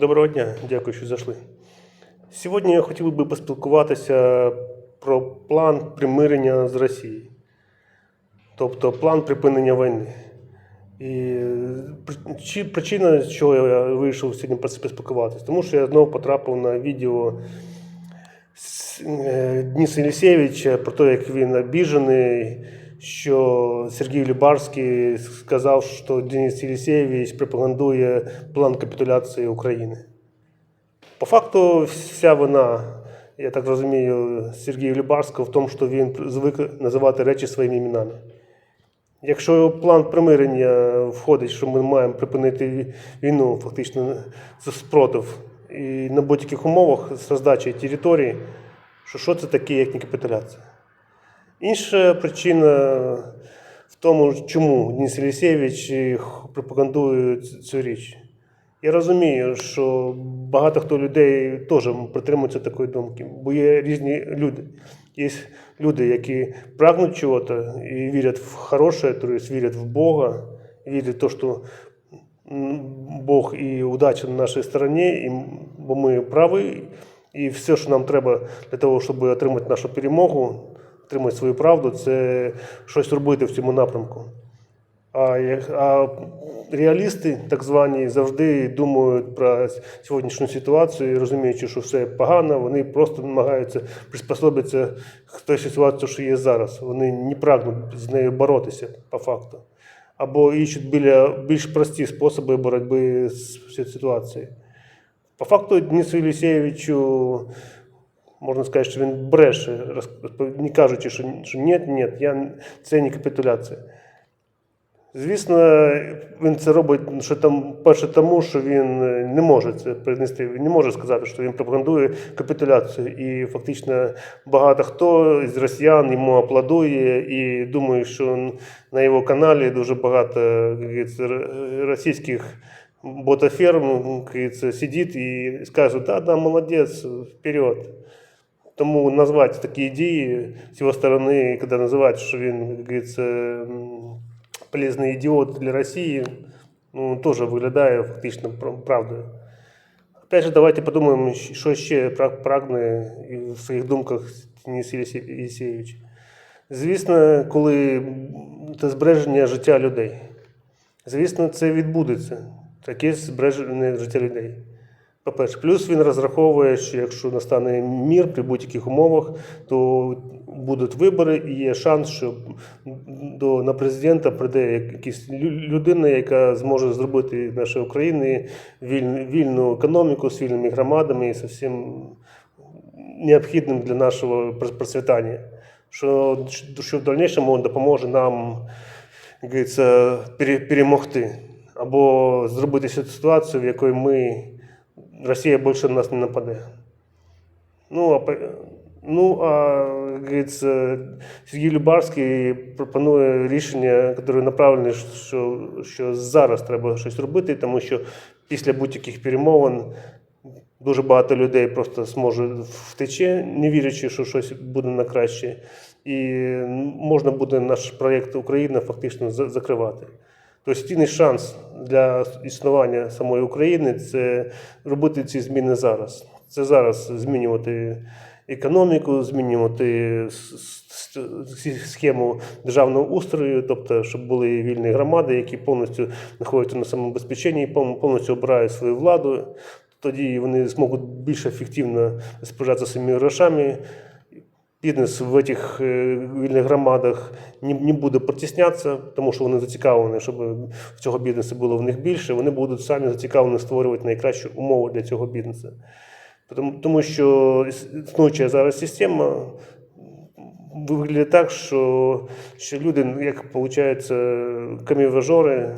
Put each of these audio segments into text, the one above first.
Доброго дня, дякую, що зайшли. Сьогодні я хотів би поспілкуватися про план примирення з Росією, тобто план припинення війни. І чи- причина, чого я вийшов сьогодні поспілкуватися, тому що я знову потрапив на відео з- е, Єлісєвича про те, як він обіжений, що Сергій Любарський сказав, що Денис Єлісєвич пропагандує план капітуляції України. По факту, вся вина, я так розумію, Сергія Любарського в тому, що він звик називати речі своїми іменами. Якщо план примирення входить, що ми маємо припинити війну, фактично спротив, і на будь-яких умовах з роздачі території, що, що це таке, як не капітуляція? Інша причина в тому, чому Денис Єлісєвич пропагандує цю річ. Я розумію, що багато хто людей теж притримуються такої думки, бо є різні люди. Є люди, які прагнуть чогось і вірять в хороше, тобто вірять в Бога, вірять в те, що Бог і удача на нашій стороні, і, бо ми праві, і все, що нам треба для того, щоб отримати нашу перемогу, отримати свою правду, це щось робити в цьому напрямку. А, а реалісти, так звані, завжди думають про сьогоднішню ситуацію, і розуміючи, що все погано, вони просто намагаються приспособитися к той ситуації, що є зараз. Вони не прагнуть з нею боротися по факту. Або іщуть біля більш прості способи боротьби з ситуацією. По факту, Денису Єлісєвичу можна сказати, що він бреше, не кажучи, що, що ні, ні, я, це не капітуляція. Звісно, він це робить що там, перше тому, що він е, не може це принести, він не може сказати, що він пропагандує капітуляцію. І фактично багато хто з росіян йому аплодує і думає, що на його каналі дуже багато російських ботаферм сидить і скаже, да, да, молодець, вперед. Тому назвати такі дії з його сторони, коли називають, що він, м, полезний ідіот для Росії, ну, теж виглядає фактично правдою. Опять же, давайте подумаємо, що ще прагне в своїх думках Денис Єлісєвич. Звісно, коли це збереження життя людей. Звісно, це відбудеться. Таке збереження життя людей. По-перше, плюс він розраховує, що якщо настане мір при будь-яких умовах, то будуть вибори і є шанс, що до, на президента прийде якась людина, яка зможе зробити з нашої України вільну, вільну економіку з вільними громадами і з всім необхідним для нашого процвітання. Що, що в дальнішому допоможе нам як перемогти або зробити ситуацію, в якій ми Росія більше на нас не нападе. Ну, а, ну, а як говориться, Сергій Любарський пропонує рішення, яке направлене, що, що зараз треба щось робити, тому що після будь-яких перемовин дуже багато людей просто зможе втече, не вірячи, що щось буде на краще. І можна буде наш проєкт Україна фактично закривати. Тобто єдиний шанс для існування самої України це робити ці зміни зараз. Це зараз змінювати економіку, змінювати схему державного устрою, тобто, щоб були вільні громади, які повністю знаходяться на самобезпеченні, пов- повністю обирають свою владу. Тоді вони зможуть більш ефективно розпоряджатися своїми грошами. Бізнес в цих е, вільних громадах не, буде протіснятися, тому що вони зацікавлені, щоб цього бізнесу було в них більше. Вони будуть самі зацікавлені створювати найкращі умови для цього бізнесу. Тому, що іс- існуюча зараз система виглядає так, що, що люди, як виходить, каміважори,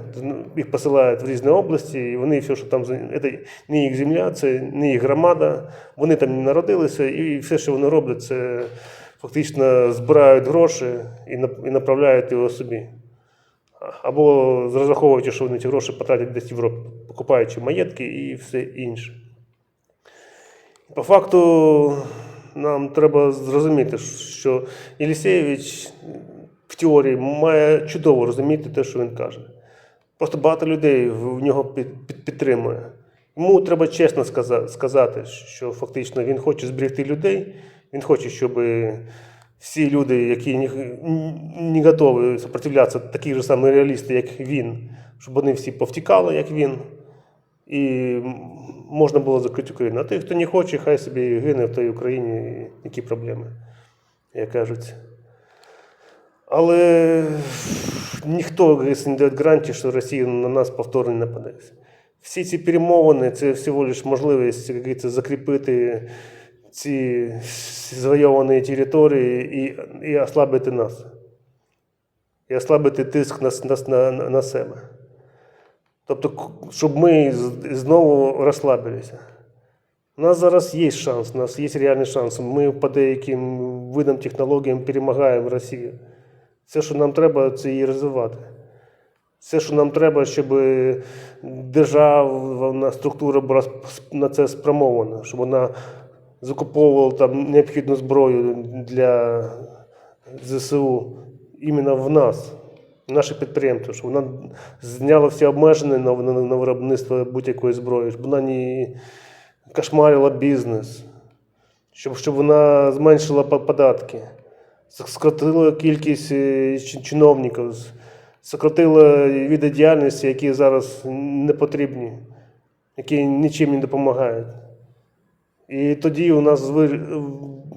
їх посилають в різні області, і вони все, що там це не їх земля, це не їх громада, вони там не народилися, і все, що вони роблять, це фактично збирають гроші і і направляють його собі. Або розраховуючи, що вони ці гроші потратять десь в Європі, покупаючи маєтки і все інше. По факту нам треба зрозуміти, що Єлісєєвич в теорії має чудово розуміти те, що він каже. Просто багато людей в нього під, під, підтримує. Йому треба чесно сказати, що фактично він хоче зберегти людей, він хоче, щоб всі люди, які не готові сопротивлятися, такі ж самі реалісти, як він, щоб вони всі повтікали, як він, і можна було закрити Україну. А той, хто не хоче, хай собі гине в той Україні, які проблеми, як кажуть. Але ніхто не дає гарантії, що Росія на нас повторно не нападе. Всі ці перемовини це всього лиш можливість як говориться, закріпити ці завойовані території і, і ослабити нас. І ослабити тиск на, на, на, на себе. Тобто, щоб ми знову розслабилися. У нас зараз є шанс, у нас є реальний шанс. Ми по деяким видам технологіям перемагаємо Росію. Все, що нам треба, це її розвивати. Все, що нам треба, щоб державна структура була на це спрямована, щоб вона закуповувала там необхідну зброю для ЗСУ іменно в нас, наше підприємство, щоб вона зняла всі обмеження на, на, на виробництво будь-якої зброї, щоб вона не кошмарила бізнес, щоб, щоб вона зменшила податки, ск- скоротила кількість е, чиновників, сократила види діяльності, які зараз не потрібні, які нічим не допомагають. І тоді у нас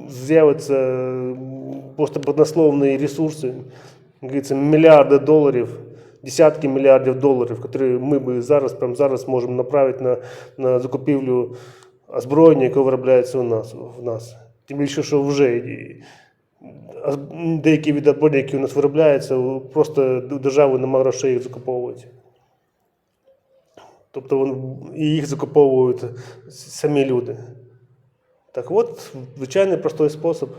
з'явиться просто однословні ресурси, говориться, мільярди доларів, десятки мільярдів доларів, які ми би зараз, прямо зараз можемо направити на, на закупівлю озброєння, яке виробляється у нас, в нас. Тим більше, що вже деякі види озброєння, які у нас виробляються, просто держави немає грошей їх закуповувати. Тобто і їх закуповують самі люди. Так от, звичайний простий спосіб.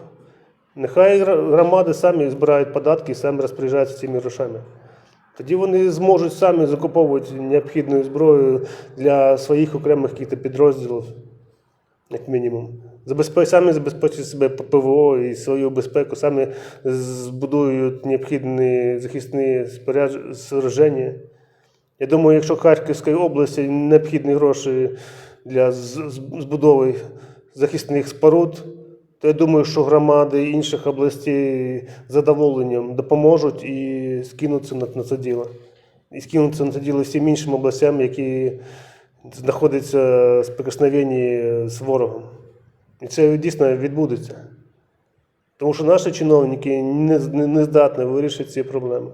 Нехай громади самі збирають податки і самі розпоряджаються цими грошами. Тоді вони зможуть самі закуповувати необхідну зброю для своїх окремих підрозділів, як мінімум. Забезпе- самі забезпечать себе ПВО і свою безпеку, самі збудують необхідні захисні споряд- спорядження. Я думаю, якщо Харківській області необхідні гроші для збудови захисних споруд, то я думаю, що громади інших областей з задоволенням допоможуть і скинуться на, це діло. І скинуться на це діло всім іншим областям, які знаходяться в сприкосновенні з ворогом. І це дійсно відбудеться. Тому що наші чиновники не, не, не здатні вирішити ці проблеми.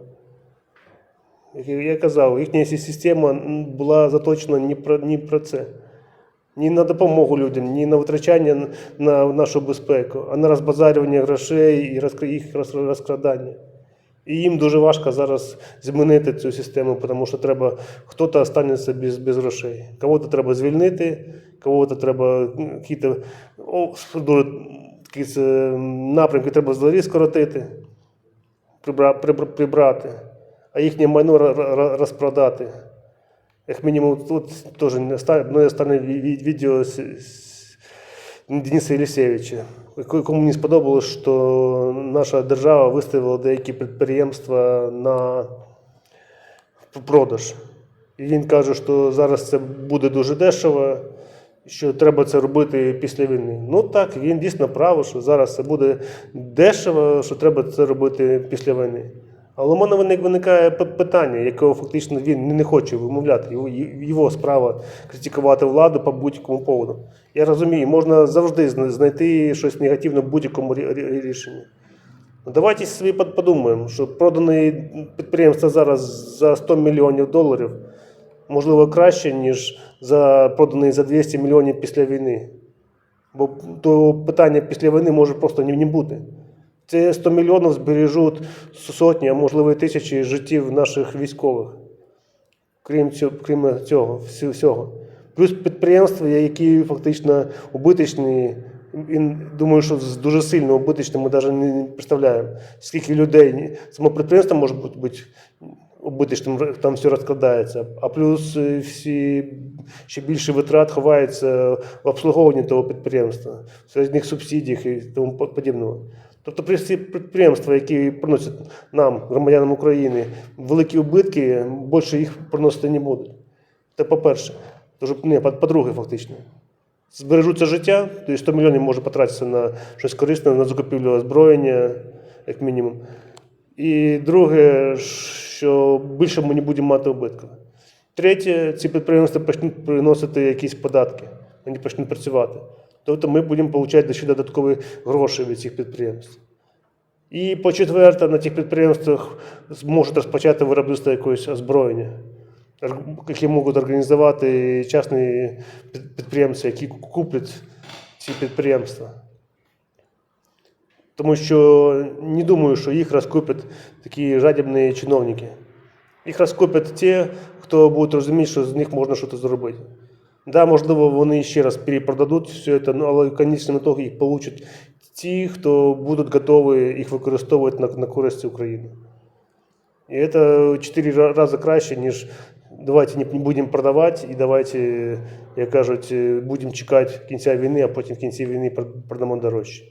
Як я- казав, їхня система була заточена ні про, ні про це. Ні на допомогу людям, ні на витрачання на нашу безпеку, а на розбазарювання грошей і їх розкрадання. І їм дуже важко зараз змінити цю систему, тому що треба, хтось останеться без, без грошей. Кого-то треба звільнити, кого-то треба якісь якісь, е, напрямки треба взагалі скоротити прибра, прибра- прибрати, а їхнє майно розпродати. Як мінімум, тут теж не оста- ну, останнє ві- ві- відео з, з Дениса Єлісєвича, яко- якому мені сподобалось, що наша держава виставила деякі підприємства на продаж. І він каже, що зараз це буде дуже дешево, що треба це робити після війни. Ну так, він дійсно правий, що зараз це буде дешево, що треба це робити після війни. Але у мене виник- виникає питання, якого фактично він не хоче вимовляти. Його, його справа критикувати владу по будь-якому поводу. Я розумію, можна завжди знайти щось негативне в будь-якому рі- рі- рішенні. Ну, Давайте собі подумаємо, що продані підприємства зараз за 100 мільйонів доларів, можливо, краще, ніж за проданий за 200 мільйонів після війни. Бо то питання після війни може просто не бути. Це 100 мільйонів збережуть сотні, а можливо і тисячі життів наших військових. Крім цього, крім цього всього. Плюс підприємства, які фактично убиточні, і думаю, що дуже сильно убиточні, ми навіть не представляємо, скільки людей. Само підприємство може бути, убиточним, там все розкладається. А плюс е, всі ще більше витрат ховається в обслуговуванні того підприємства, в різних субсидіях і тому по- подібного. Тобто всі підприємства, які приносять нам, громадянам України, великі убитки, більше їх приносити не будуть. Це по-перше. По- по-друге, фактично. Збережуться життя, тобто 100 мільйонів може потратитися на щось корисне, на закупівлю озброєння, як мінімум. І друге, що більше ми не будемо мати убитків. Третє, ці підприємства почнуть приносити якісь податки, вони почнуть працювати. Тобто ми будемо отримати ще додаткові гроші від цих підприємств. І по четверте, на цих підприємствах зможуть розпочати виробництво якогось озброєння, які можуть організувати частні підприємці, які куплять ці підприємства. Тому що не думаю, що їх розкупять такі жадібні чиновники. Їх розкупять ті, хто буде розуміти, що з них можна щось зробити. Да, можливо, вони ще раз перепродадуть все це, ну, але в конечному итоге їх получать ті, хто будуть готові їх використовувати на, на користь України. І це в 4 рази краще, ніж давайте не будемо продавати і давайте, як кажуть, будемо чекати кінця війни, а потім в кінці війни прод- продамо дорожче.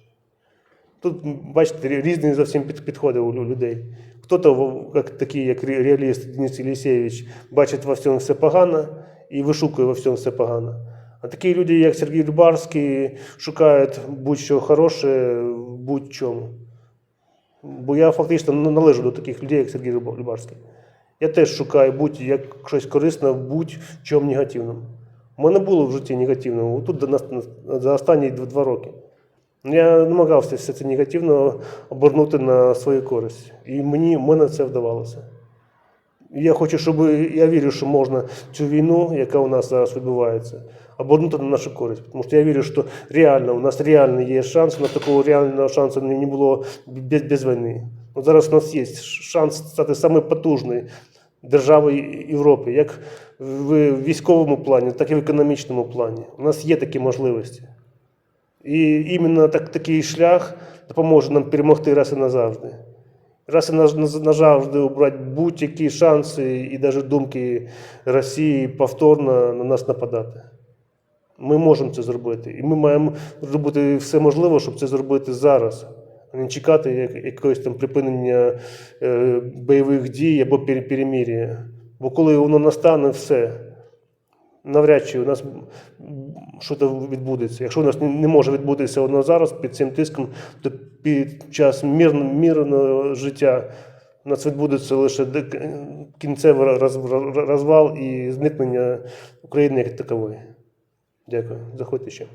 Тут, бачите, різні зовсім підходи у людей. Хто-то, як такий, як реаліст Денис Єлісєвич, бачить во всьому все погано і вишукує во всьому все погано. А такі люди, як Сергій Любарський, шукають будь-що хороше будь-чому. Бо я фактично ну, належу до таких людей, як Сергій Любарський. Я теж шукаю будь-як щось корисне будь-чому негативному. У мене було в житті негативного, тут за останні два роки. Я намагався все це негативно обернути на свою користь. І мені в мене це вдавалося. Я хочу, щоб я вірю, що можна цю війну, яка у нас зараз відбувається, обернути на нашу користь. Тому що я вірю, що реально у нас реально є шанс, у нас такого реального шансу не не було без, без війни. От зараз у нас є шанс стати саме потужною державою Європи, як в військовому плані, так і в економічному плані. У нас є такі можливості. І іменно так, такий шлях допоможе нам перемогти раз і назавжди. Раз і наз- наз- назавжди убрати будь-які шанси і навіть думки Росії повторно на нас нападати. Ми можемо це зробити. І ми маємо зробити все можливе, щоб це зробити зараз, а не чекати якогось там припинення е, бойових дій або пере- перемир'я. Бо коли воно настане, все. Навряд чи у нас щось відбудеться. Якщо у нас не- може відбутися воно зараз під цим тиском, то під час мирного, мирного життя у нас відбудеться лише кінцевий роз- роз- розвал і зникнення України як такової. Дякую. Заходьте ще.